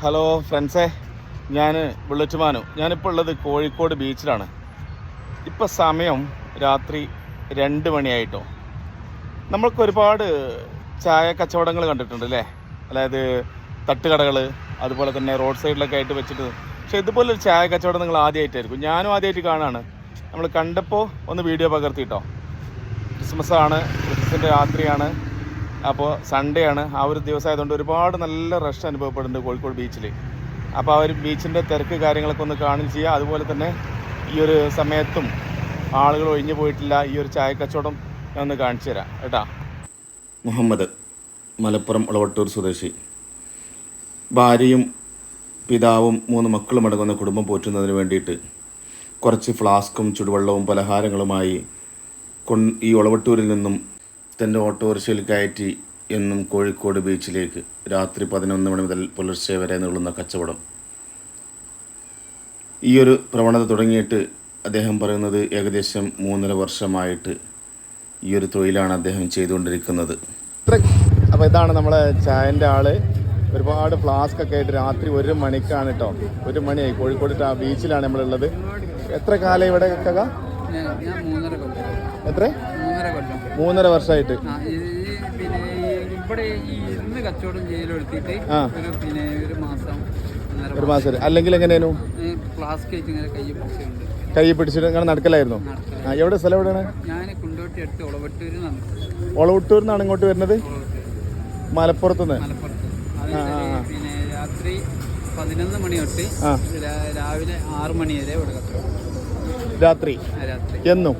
Hello ഫ്രണ്ട്സേ ഞാൻ bullet Manu. ഞാനിപ്പോൾ ഉള്ളത് കോഴിക്കോട് ബീച്ചിലാണ്. ഇപ്പോൾ സമയം രാത്രി രണ്ട് മണിയായിട്ടോ. നമ്മൾക്ക് ഒരുപാട് ചായ കച്ചവടങ്ങൾ കണ്ടിട്ടുണ്ട് അല്ലേ? അതായത് തട്ടുകടകൾ അതുപോലെ തന്നെ റോഡ് സൈഡിലൊക്കെ ആയിട്ട് വെച്ചിട്ട്. പക്ഷേ ഇതുപോലെ ഒരു ചായ കച്ചവടം നിങ്ങൾ ആദ്യമായിട്ടായിരിക്കും ഞാനും ആദ്യമായിട്ട് കാണാണ്. നമ്മൾ കണ്ടപ്പോൾ ഒന്ന് വീഡിയോ പകർത്തിയിട്ടോ ക്രിസ്മസ് ആണ് ക്രിസ്മസിന്റെ രാത്രിയാണ്. അപ്പോൾ സൺഡേ ആണ്. ആ ഒരു ദിവസം ആയതുകൊണ്ട് ഒരുപാട് നല്ല റഷ് അനുഭവപ്പെടുന്നുണ്ട് കോഴിക്കോട് ബീച്ചിൽ അപ്പോൾ ആ ഒരു ബീച്ചിന്റെ തിരക്ക് കാര്യങ്ങളൊക്കെ ഒന്ന് കാണുകയും ചെയ്യുക. അതുപോലെ തന്നെ ഈ ഒരു സമയത്തും ആളുകൾ ഒഴിഞ്ഞു പോയിട്ടില്ല. ഈ ഒരു ചായ കച്ചവടം ഞാൻ ഒന്ന് കാണിച്ചു തരാം. കേട്ടാ? മുഹമ്മദ് മലപ്പുറം ഉളവട്ടൂർ സ്വദേശി. ഭാര്യയും പിതാവും മൂന്ന് മക്കളും അടങ്ങുന്ന കുടുംബം പോറ്റുന്നതിന് വേണ്ടിയിട്ട് കുറച്ച് ഫ്ലാസ്കും ചുടുവെള്ളവും പലഹാരങ്ങളുമായി കൊൺ ഈ ഒളവട്ടൂരിൽ നിന്നും തന്റെ ഓട്ടോറിക്ഷയിൽ കയറ്റി എന്നും കോഴിക്കോട് ബീച്ചിലേക്ക് രാത്രി പതിനൊന്ന് മണി മുതൽ പുലർച്ചെ വരെ നീളുന്ന കച്ചവടം. ഈ ഒരു പ്രവണത തുടങ്ങിയിട്ട് അദ്ദേഹം പറയുന്നത് ഏകദേശം മൂന്നര വർഷമായിട്ട് ഈ ഒരു തൊഴിലാണ് അദ്ദേഹം ചെയ്തുകൊണ്ടിരിക്കുന്നത്. അപ്പോൾ ഇതാണ് നമ്മളെ ചായന്റെ ആൾ. ഒരുപാട് ഫ്ലാസ്ക് ഒക്കെ ആയിട്ട് രാത്രി ഒരു മണിക്കാണ് കേട്ടോ ഒരു മണിയായി. കോഴിക്കോട് ബീച്ചിലാണ് നമ്മളുള്ളത്. എത്ര കാലം ഇവിടെ ഞാൻ മൂന്നര കൊല്ലം. എത്ര? മൂന്നര കൊല്ലം. മൂന്നര വർഷമായിട്ട് പിന്നെ ഇവിടെ ഈ ഇന്ന് കച്ചവടം ചെയ്യലെടുത്തിട്ട്. ഒരു പിന്നെ ഒരു മാസം ഒരു മാസം. അല്ലെങ്കിൽ എങ്ങനെയായിരുന്നു ക്ലാസ് ഇങ്ങനെ കൈ പിടിച്ചുണ്ട് കൈ പിടിച്ചിട്ട് ഇങ്ങനെ നടക്കലായിരുന്നു. ആ എവിടെ സ്ഥലം എവിടെയാണ്? ഞാൻ കുണ്ടോട്ടി അടുത്ത് ഒളവട്ടൂരിൽ നിന്നാണ്. ഇങ്ങോട്ട് വരുന്നത്? മലപ്പുറത്ത്. നിന്ന് മലപ്പുറത്ത് പിന്നെ രാത്രി പതിനൊന്ന് മണി തൊട്ട് രാവിലെ ആറ് മണി വരെ ഇവിടെ കച്ചവടം. രാത്രി? എന്നും?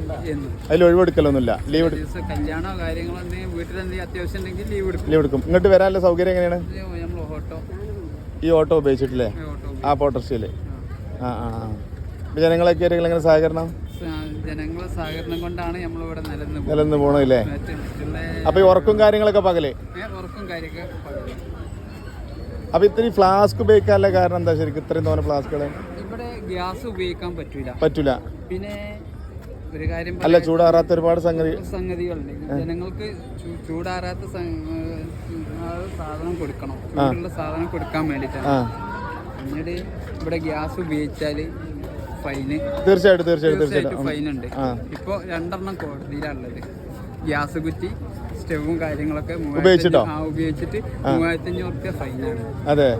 അതിൽ ഒഴിവെടുക്കലൊന്നുമില്ല. ലീവ് കല്യാണോ കാര്യങ്ങളോ വീട്ടിലെന്തെങ്കിലും അത്യാവശ്യം ഉണ്ടെങ്കിൽ ലീവ് എടുക്കും. ലീവ് എടുക്കും. ഇങ്ങോട്ട് വരാനുള്ള സൗകര്യം എങ്ങനെയാണ്? ഈ ഓട്ടോ ഉപയോഗിച്ചിട്ടില്ലേ? ആ പോട്ടർഷ്യയിൽ ആ. ആ ജനങ്ങളൊക്കെ ആയിരിക്കും എങ്ങനെ സഹകരണം? ജനങ്ങളെ സഹകരണം കൊണ്ടാണ് നമ്മൾ ഇവിടെ. നിലനിന്ന് പോകണമില്ലേ അപ്പൊ ഈ ഉറക്കും കാര്യങ്ങളൊക്കെ പകലേ? അപ്പൊ ഉറക്കും കാര്യമൊക്കെ പകരം. അപ്പോൾ ഇത്രയും ഫ്ലാസ്ക് ഉപയോഗിക്കാനുള്ള കാരണം എന്താ ശരിക്കും? ഇത്രയും തോന്നുന്ന ഫ്ലാസ്കുകൾ ഇവിടെ ഗ്യാസ് ഉപയോഗിക്കാൻ പറ്റൂല. പറ്റൂല. പിന്നെ ഒരു കാര്യം അല്ല ചൂടാറാത്ത ഒരുപാട് സംഗതി സംഗതികളുണ്ട്. ജനങ്ങൾക്ക് ചൂടാറാത്ത സാധനം കൊടുക്കണം. ചൂടുള്ള സാധനം കൊടുക്കാൻ വേണ്ടിയിട്ടാണ്. പിന്നീട് ഇവിടെ ഗ്യാസ് ഉപയോഗിച്ചാൽ ഫൈന്. തീർച്ചയായിട്ടും തീർച്ചയായിട്ടും തീർച്ചയായിട്ടും ഉണ്ട് ഇപ്പൊ ഇപ്പോൾ രണ്ടെണ്ണം കോടതിയിലാണുള്ളത്. ഗ്യാസ് കുറ്റി സ്റ്റവും കാര്യങ്ങളൊക്കെ ഉപയോഗിച്ചിട്ടോ? ആ ഉപയോഗിച്ചിട്ട് മൂവായിരത്തി അഞ്ഞൂറ് ഫൈനാണ്. അതെ.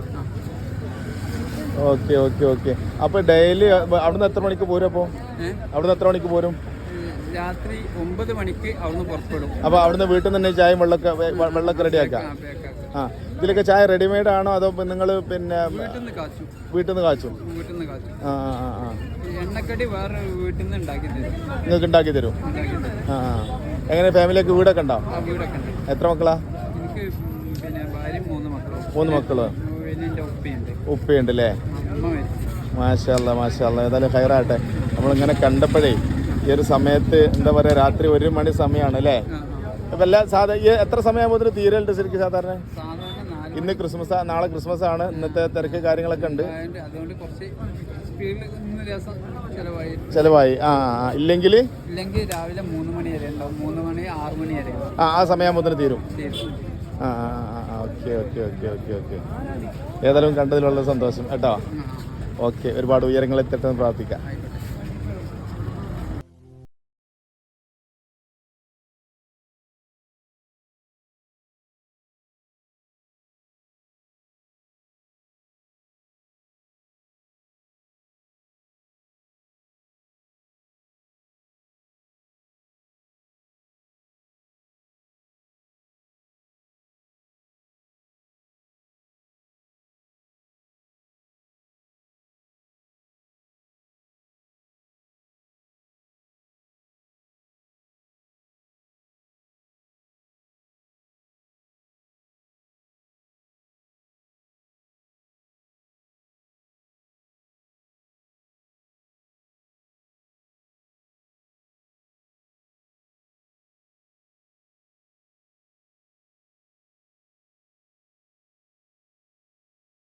Okay okay okay. അപ്പൊ ഡെയിലി അവിടുന്ന് എത്ര മണിക്ക് പോരും അപ്പോൾ അവിടുന്ന് എത്ര മണിക്ക് പോരും? രാത്രി ഒമ്പത് മണിക്ക് അവിടുന്ന് പുറപ്പെടും. അപ്പൊ അവിടുന്ന് വീട്ടിൽ നിന്ന് തന്നെ ചായ വെള്ളമൊക്കെ വെള്ളമൊക്കെ റെഡിയാക്കാം? ആ, ഇതിലൊക്കെ ചായ റെഡിമെയ്ഡ് ആണോ അതോ നിങ്ങൾ പിന്നെ വീട്ടിൽ നിന്ന് കാച്ചു. നിന്ന് നിന്ന് ആ ആ എണ്ണക്കടി വേറെ വീട്ടിൽ നിന്ന് ഉണ്ടാക്കി തരും. നിങ്ങൾക്ക് ഉണ്ടാക്കി തരും? ആ എങ്ങനെ ഫാമിലിയൊക്കെ വീടൊക്കെ ഉണ്ടോ? ആ വീടൊക്കെ ഉണ്ട്. എത്ര മക്കളാ. മൂന്ന് മക്കളും മൂന്ന് മക്കൾ പിന്നെ എന്റെ ഉപ്പയുണ്ട്. അല്ലേ മാഷല്ല മാഷല്ല. ഏതായാലും ഹൈറാട്ടെ. നമ്മളിങ്ങനെ കണ്ടപ്പോഴേ ഈ ഒരു സമയത്ത് എന്താ പറയുക രാത്രി ഒരു മണി സമയമാണ് അല്ലേ. അപ്പം എല്ലാ സാധാ ഈ എത്ര സമയമാകുമ്പോൾ തീരലുണ്ട് ശരിക്കും സാധാരണ? ഇന്ന് ക്രിസ്മസ് നാളെ ക്രിസ്മസ് ആണ് ഇന്നത്തെ തിരക്ക് കാര്യങ്ങളൊക്കെ ഉണ്ട്. ചെലവായി. ആ ഇല്ലെങ്കിൽ? രാവിലെ മൂന്ന് മണി വരെ ആ ആ സമയം തീരും. തീരും. ആ ആ ആ. Okay okay okay okay okay. ഏതായാലും കണ്ടതിലുള്ള സന്തോഷം. കേട്ടോ. ഓക്കെ ഒരുപാട് ഉയരങ്ങൾ എത്തട്ടെ എന്ന് പ്രാർത്ഥിക്കാം.